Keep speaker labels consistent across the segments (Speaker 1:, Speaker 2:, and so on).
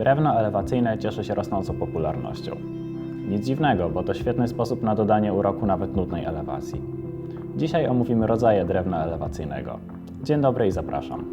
Speaker 1: Drewno elewacyjne cieszy się rosnącą popularnością. Nic dziwnego, bo to świetny sposób na dodanie uroku nawet nudnej elewacji. Dzisiaj omówimy rodzaje drewna elewacyjnego. Dzień dobry i zapraszam.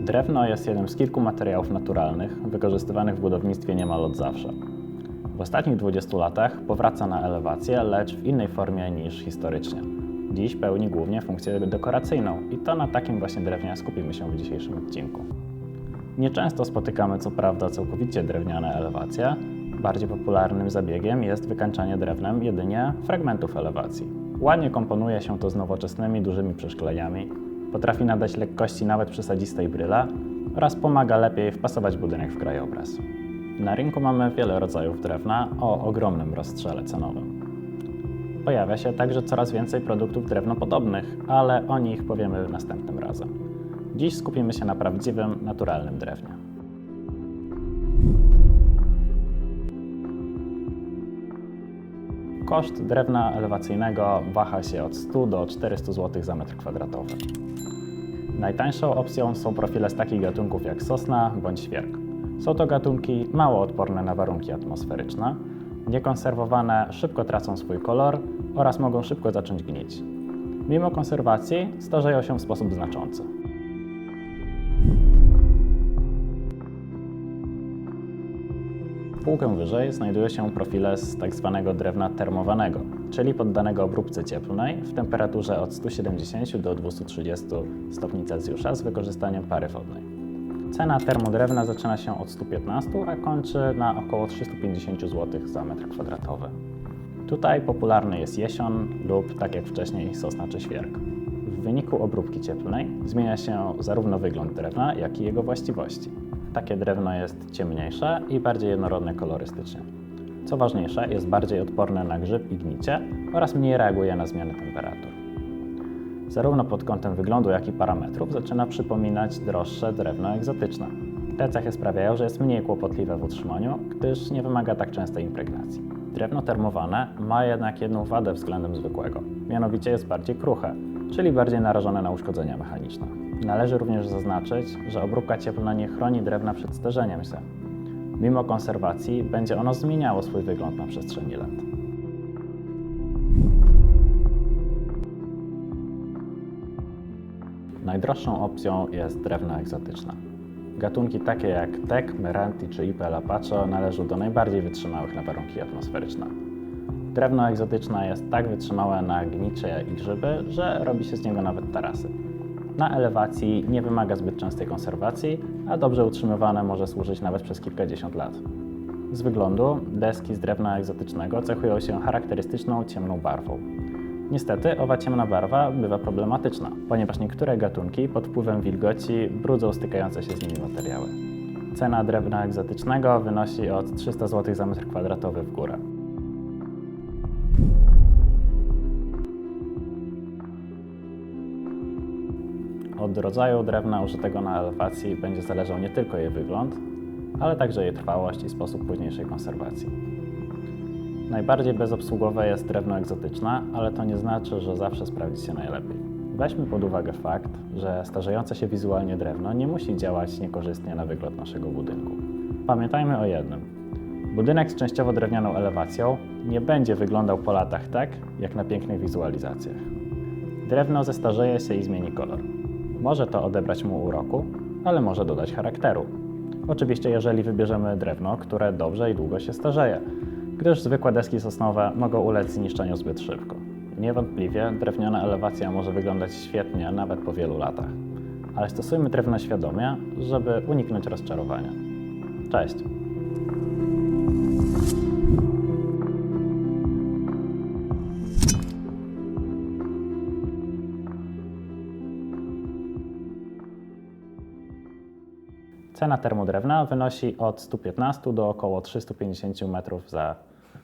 Speaker 1: Drewno jest jednym z kilku materiałów naturalnych wykorzystywanych w budownictwie niemal od zawsze. W ostatnich 20 latach powraca na elewację, lecz w innej formie niż historycznie. Dziś pełni głównie funkcję dekoracyjną i to na takim właśnie drewnie skupimy się w dzisiejszym odcinku. Nieczęsto spotykamy co prawda całkowicie drewniane elewacje. Bardziej popularnym zabiegiem jest wykańczanie drewnem jedynie fragmentów elewacji. Ładnie komponuje się to z nowoczesnymi dużymi przeszkleniami, potrafi nadać lekkości nawet przy sadzistej bryle oraz pomaga lepiej wpasować budynek w krajobraz. Na rynku mamy wiele rodzajów drewna o ogromnym rozstrzale cenowym. Pojawia się także coraz więcej produktów drewnopodobnych, ale o nich powiemy następnym razem. Dziś skupimy się na prawdziwym, naturalnym drewnie. Koszt drewna elewacyjnego waha się od 100 do 400 zł za metr kwadratowy. Najtańszą opcją są profile z takich gatunków jak sosna bądź świerk. Są to gatunki mało odporne na warunki atmosferyczne, niekonserwowane szybko tracą swój kolor oraz mogą szybko zacząć gnić. Mimo konserwacji starzeją się w sposób znaczący. Półkę wyżej znajdują się profile z tzw. drewna termowanego, czyli poddanego obróbce cieplnej w temperaturze od 170 do 230 stopni Celsjusza z wykorzystaniem pary wodnej. Cena termodrewna zaczyna się od 115, a kończy na około 350 zł za metr kwadratowy. Tutaj popularny jest jesion lub, tak jak wcześniej, sosna czy świerk. W wyniku obróbki cieplnej zmienia się zarówno wygląd drewna, jak i jego właściwości. Takie drewno jest ciemniejsze i bardziej jednorodne kolorystycznie. Co ważniejsze, jest bardziej odporne na grzyb i gnicie oraz mniej reaguje na zmiany temperatur. Zarówno pod kątem wyglądu, jak i parametrów zaczyna przypominać droższe drewno egzotyczne. Te cechy sprawiają, że jest mniej kłopotliwe w utrzymaniu, gdyż nie wymaga tak częstej impregnacji. Drewno termowane ma jednak jedną wadę względem zwykłego, mianowicie jest bardziej kruche, czyli bardziej narażone na uszkodzenia mechaniczne. Należy również zaznaczyć, że obróbka cieplna nie chroni drewna przed starzeniem się. Mimo konserwacji będzie ono zmieniało swój wygląd na przestrzeni lat. Najdroższą opcją jest drewno egzotyczne. Gatunki takie jak Teak, Meranti czy Ipel Apache należą do najbardziej wytrzymałych na warunki atmosferyczne. Drewno egzotyczne jest tak wytrzymałe na gnicze i grzyby, że robi się z niego nawet tarasy. Na elewacji nie wymaga zbyt częstej konserwacji, a dobrze utrzymywane może służyć nawet przez kilkadziesiąt lat. Z wyglądu deski z drewna egzotycznego cechują się charakterystyczną ciemną barwą. Niestety owa ciemna barwa bywa problematyczna, ponieważ niektóre gatunki pod wpływem wilgoci brudzą stykające się z nimi materiały. Cena drewna egzotycznego wynosi od 300 zł za metr kwadratowy w górę. Od rodzaju drewna użytego na elewacji będzie zależał nie tylko jej wygląd, ale także jej trwałość i sposób późniejszej konserwacji. Najbardziej bezobsługowe jest drewno egzotyczne, ale to nie znaczy, że zawsze sprawdzi się najlepiej. Weźmy pod uwagę fakt, że starzejące się wizualnie drewno nie musi działać niekorzystnie na wygląd naszego budynku. Pamiętajmy o jednym. Budynek z częściowo drewnianą elewacją nie będzie wyglądał po latach tak, jak na pięknych wizualizacjach. Drewno zestarzeje się i zmieni kolor. Może to odebrać mu uroku, ale może dodać charakteru. Oczywiście, jeżeli wybierzemy drewno, które dobrze i długo się starzeje, gdyż zwykłe deski sosnowe mogą ulec zniszczeniu zbyt szybko. Niewątpliwie drewniana elewacja może wyglądać świetnie nawet po wielu latach, ale stosujmy drewno świadomie, żeby uniknąć rozczarowania. Cześć! Cena termodrewna wynosi od 115 do około 350 metrów za